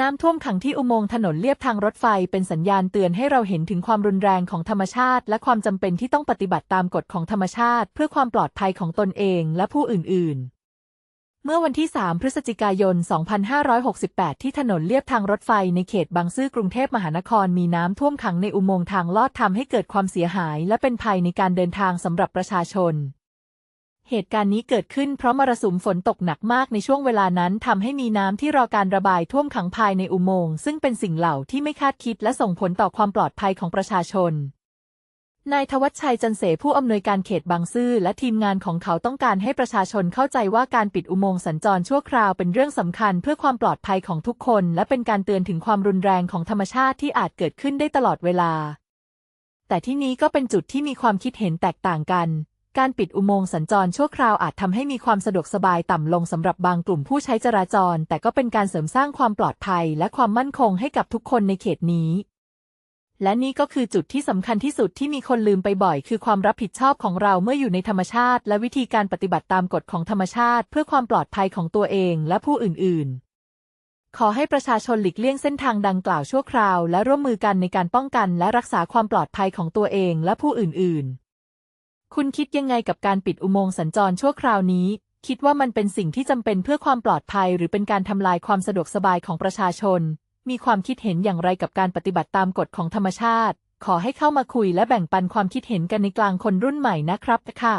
น้ำท่วมขังที่อุโมงค์ถนนเลียบทางรถไฟเป็นสัญญาณเตือนให้เราเห็นถึงความรุนแรงของธรรมชาติ และความจำเป็นที่ต้องปฏิบัติตามกฎของธรรมชาติ เพื่อความปลอดภัยของตนเองและผู้อื่น ๆ เมื่อวันที่ 3 พฤศจิกายน 2568 ที่ถนนเลียบทางรถไฟในเขตบางซื่อกรุงเทพมหานครมีน้ำท่วมขังในอุโมงค์ทางลอดทำให้เกิดความเสียหาย และเป็นภัยในการเดินทางสำหรับประชาชน เหตุการณ์นี้เกิดขึ้นเพราะมรสุมฝนตกหนักมากในช่วงเวลานั้นทำให้มีน้ำที่รอการระบายท่วมขังภายในอุโมงค์ซึ่งเป็นสิ่งเหล่าที่ไม่คาดคิดและส่งผลต่อความปลอดภัยของประชาชน นายทวัชชัยจันเสผู้อำนวยการเขตบางซื่อและทีมงานของเขาต้องการให้ประชาชนเข้าใจว่าการปิดอุโมงค์สัญจรชั่วคราวเป็นเรื่องสำคัญเพื่อความปลอดภัยของทุกคน และเป็นการเตือนถึงความรุนแรงของธรรมชาติที่อาจเกิดขึ้นได้ตลอดเวลา แต่ที่นี้ก็เป็นจุดที่มีความคิดเห็นแตกต่างกัน การปิดอุโมงค์สัญจรชั่วคราวอาจทำให้มีความสะดวกสบายต่ำลงสำหรับบางกลุ่มผู้ใช้จราจร แต่ก็เป็นการเสริมสร้างความปลอดภัยและความมั่นคงให้กับทุกคนในเขตนี้ และนี่ก็คือจุดที่สำคัญที่สุดที่มีคนลืมไปบ่อย คือความรับผิดชอบของเราเมื่ออยู่ในธรรมชาติ และวิธีการปฏิบัติตามกฎของธรรมชาติ เพื่อความปลอดภัยของตัวเองและผู้อื่น ๆขอให้ประชาชนหลีกเลี่ยงเส้นทางดังกล่าวชั่วคราว และร่วมมือกันในการป้องกันและรักษาความปลอดภัยของตัวเองและผู้อื่น ๆ คุณคิดยังไงกับการปิดอุโมงค์สัญจรชั่วคราวนี้ คิดว่ามันเป็นสิ่งที่จำเป็นเพื่อความปลอดภัย หรือเป็นการทำลายความสะดวกสบายของประชาชน มีความคิดเห็นอย่างไรกับการปฏิบัติตามกฎของธรรมชาติ ขอให้เข้ามาคุยและแบ่งปันความคิดเห็นกันในกลางคนรุ่นใหม่นะครับค่ะ